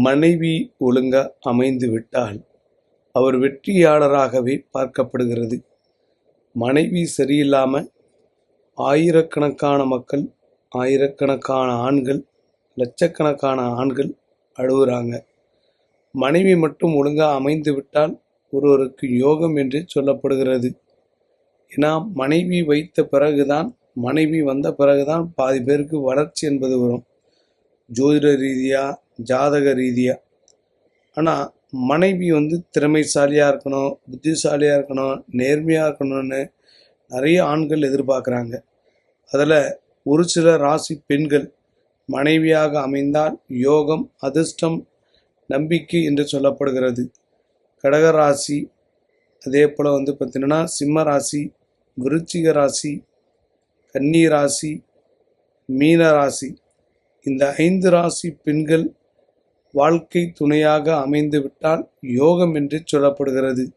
மனைவி ஒழுங்கா அமைந்து விட்டால் அவர் வெற்றியாளராகவே பார்க்கப்படுகிறது. மனைவி சரியில்லாமல் ஆயிரக்கணக்கான மக்கள் ஆயிரக்கணக்கான ஆண்கள் லட்சக்கணக்கான ஆண்கள் அழுகுறாங்க. மனைவி மட்டும் ஒழுங்காக அமைந்து விட்டால் ஒருவருக்கு யோகம் என்று சொல்லப்படுகிறது. ஏன்னா மனைவி வைத்த பிறகுதான் மனைவி வந்த பிறகுதான் பாதி பேருக்கு வளர்ச்சி என்பது வரும். ஜோதிட ரீதியாக ஜாதக ரீதியாக ஆனால் மனைவி வந்து திறமைசாலியாக இருக்கணும் புத்திசாலியாக இருக்கணும் நேர்மையாக இருக்கணும்னு நிறைய ஆண்கள் எதிர்பார்க்குறாங்க. அதில் ஒரு சில ராசி பெண்கள் மனைவியாக அமைந்தால் யோகம் அதிர்ஷ்டம் நம்பிக்கை என்று சொல்லப்படுகிறது. கடக ராசி அதே போல் வந்து பார்த்திங்கன்னா சிம்ம ராசி விருச்சிக ராசி கன்னி ராசி மீன ராசி. இந்த ஐந்து ராசி பெண்கள் வாழ்க்கை துணையாக அமைந்துவிட்டால் யோகம் என்று சொல்லப்படுகிறது.